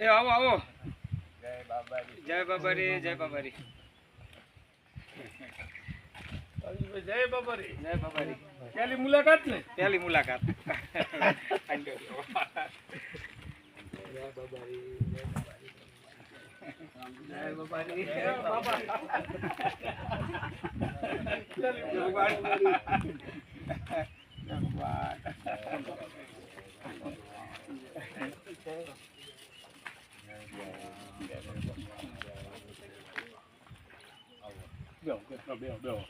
એ આવો આવો જય બાબારી જય બાબારી જય બાબારી જય બાબારી પહેલી મુલાકાત ને પહેલી મુલાકાત જય બાબારી જય બાબા. બેહો, બેહો, બેહો,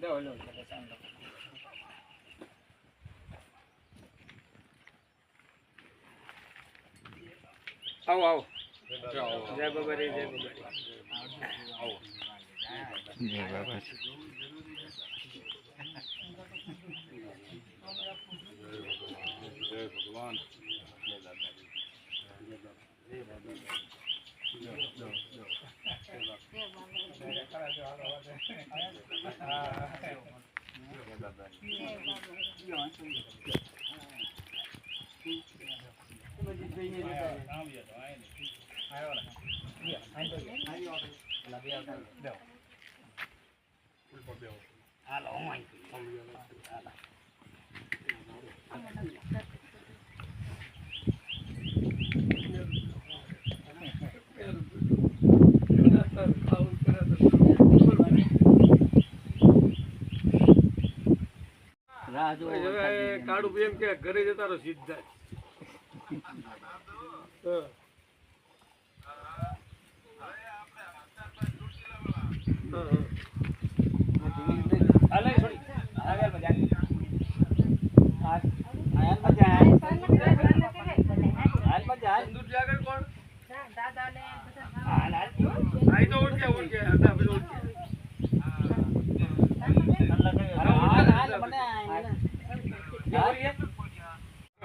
બેહો. લો લો ચલો ચાલો આવો આવો જય બાબારી જય કાળું ભાઈ એમ કે ઘરે જતા રહો સીધા જ.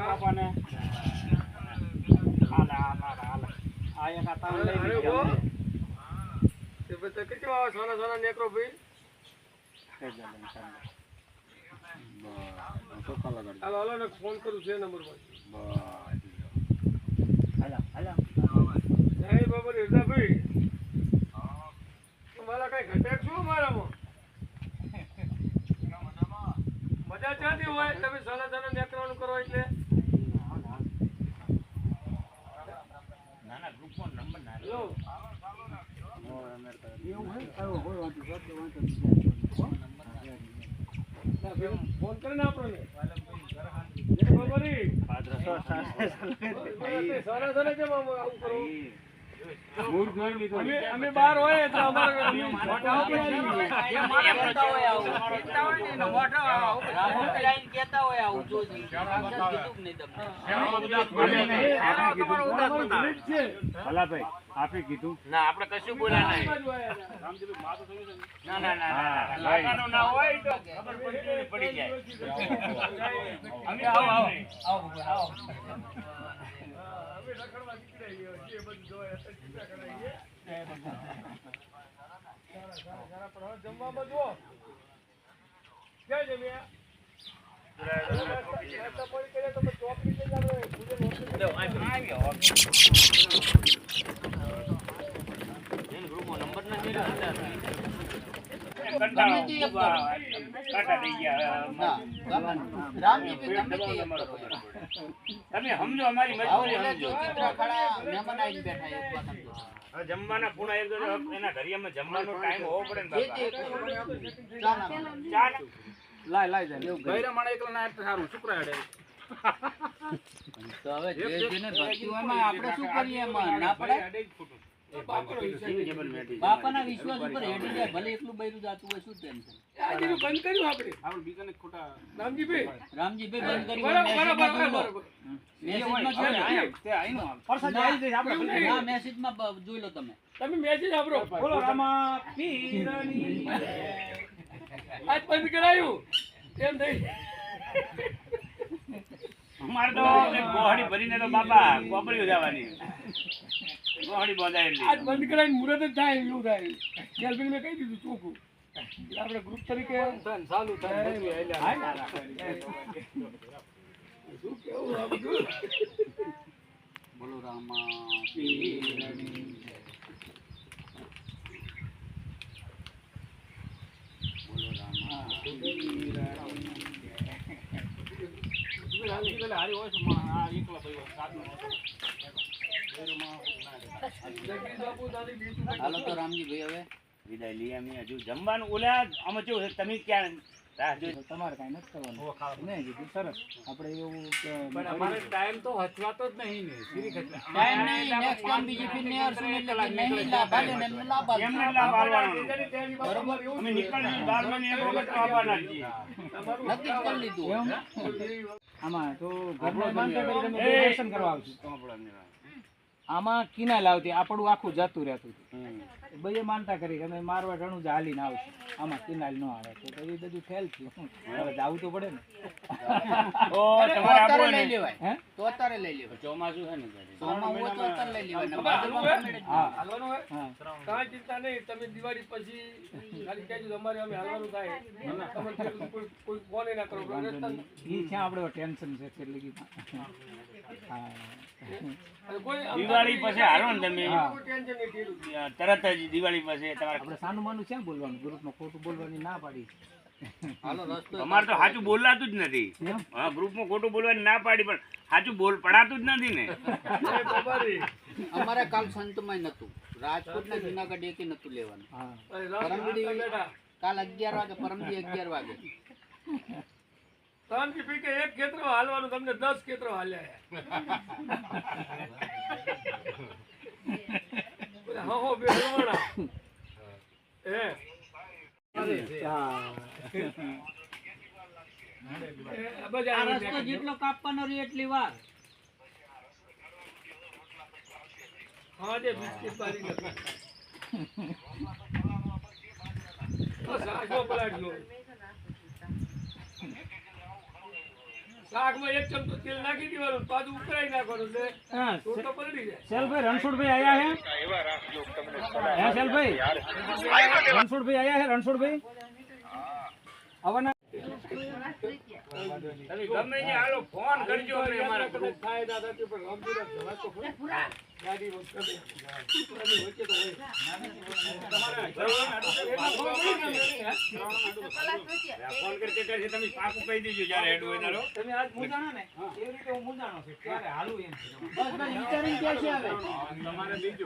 આ. આ. તે બધા કેટલા આવે? સોના સોના નેકરો ભાઈ હાલો હાલો ને ફોન કરું છે નંબર પર જય બાબા રેજાભાઈ મારા કઈ ઘટક શું મારામાં મજા ક્યાંથી હોય તમે સોના સોના નેકરવાનું કરો એટલે ના, ફોન આપણને બાબારી. સોના સોના કેમ આમ આવું કરો. અમે અમે બહાર હોય જ છે. આપી કીધું? ના આપણે કશું બોલ્યા. ના ના ના ના. હોય તો ખબર પડી જાય. આવો આવો. રખડવા નીકળ્યા છીએ. જે બધું જોવાય ચિંતા કરાવીએ. સારા, નંબર ગયા તમે સમજો અમારી મજબૂરી સમજો જમવાના પૂણા એક એના ઘરિયામાં જમવાનો ટાઈમ હોવો પડે ને લાય લાય જાય ગયરા માણે એકલા ના સારું ના હેડે બાપાના વિશ્વાસ ઉપર હેડી જાય ભલે એકલું બૈરું જાતું હોય શું ટેન્શન આજે બંધ કર્યું આપણે? આપણે બીજાને ખોટા રામજીભાઈ. રામજીભાઈ બંધ કરી બરાબર બરાબર મેસેજમાં જોઈ લો. તમે. તમે મેસેજ આપરો. બોલો રામા. પીરની આજ બંધ કરાયું. એમ નહીં અમારે તો ગોહડી ભરીને તો બાપા કોપડીઓ જવાની. ગોહડી બંધાયેલી. આજ બંધ કરાવીને મુરત જ થાય એવું થાય. કેલ્વિન મેં કહી દીધું ચોખ્ખું એટલે આપણે ગ્રુપ તરીકે ચાલુ થાય શું કેવું? આપણું બોલો રામા. બોલો રામા. હારી હોય છે હાલો તો રામજી ભાઈ હવે વિદાય લઈએ અમે હજુ જમવાનું ઓલા આમાં કેવું તમે ક્યાં તમારે કઈ નથી કરવાનું. નહીં કીધું સરસ. આપણે એવું પણ અમારે ટાઈમ તો હચવાતો જ નહીં ને. સીરી ખચવા. નહીં નેક્સ્ટ ટાઈમ બીજી ફીર ને એટલે નહીં લાભ આલે ને એમને લાભ આલે. એમને લાભ આલવાનો. તેની તેની બાપુ અમારે એવું અમે જ બાર મહિને એક વખત તો આવવાના છીએ. નક્કી કરી લીધું. આમાં તો કરી તમે દર્શન કરવા આવશું આમાં કિના લાવતી આપણું આખું જતું રહેતું હતું. ભાઈએ માનતા કરી કે અમે મારવા ઘણું જ હાલીને આવશું. આમાં કિનાલ ન આવે તો એ બધું ફેલ થયું. હવે જવું તો પડે ને. તો તમારે લઈ લેવાય. હે? તો અત્યારે લઈ લેવાય. ચોમાસું છે ને. હોય તો અત્યારે લઈ લેવાય. હે? હાલવાનું હોય? હા. કાંઈ ચિંતા નહીં. તમે દિવાળી પછી ખાલી કહેજો અમારે અમે હાલવાનું થાય. તમે કોઈ કોઈ ફોન ના કરો. ઈ છે આપણે ટેન્શન છે કેટલી કે હા. દિવાળી પછી હાલો ને તમે. તરત જ દિવાળી પછી તમારે આપણે સાનું માનું ક્યાં બોલવાનું? ગ્રુપમાં ખોટું બોલવાની ના પાડી. અમારે તો સાચું બોલાતું જ નથી. હા ગ્રુપમાં ખોટું બોલવાની ના પાડી પણ સાચું બોલ પડાતું જ નથી ને. અમારે કાલ સંતમાં નતું રાજકોટ ને જુનાગઢ એકે નતું લેવાનું. પરમદી કાલ અગિયાર વાગે પરમદી અગિયાર વાગે. ત્રણ એક ખેતરો હાલવાનું તમને દસ ખેતરો હાલ્યા હો હો બે હલવાણા. એ આ રસ્તો જેટલો કાપવાનો રહે એટલી વાર હા જે બિસ્કિટ પાડી નાખો. શાકમાં એક ચમચો તેલ નાખી દેવાનું પાછું ઉકળાઈ નાખવાનું એટલે હા તો તો પલળી જાય. શેલભાઈ રણછોડભાઈ આયા હે? હે શેલભાઈ? રણછોડભાઈ આયા હે રણછોડભાઈ? આવવાના તમે ગમે ત્યાં હાલો ફોન કરજો અમારા થાય પણ ગમતું તો. ગાડી ગાડી વચ્ચે તો હોય. તમારે ફોન અમને? ફોન કરી તે તમે પાકું કહી દેજો જ્યારે હેડ હોય. તમે આજ મૂંઝાણા ને? એવી રીતે હું મૂંઝાણો છું? ત્યારે હાલું એમ બસ બસ વિચારીને ક્યાં છે આવે તમારે બીજું.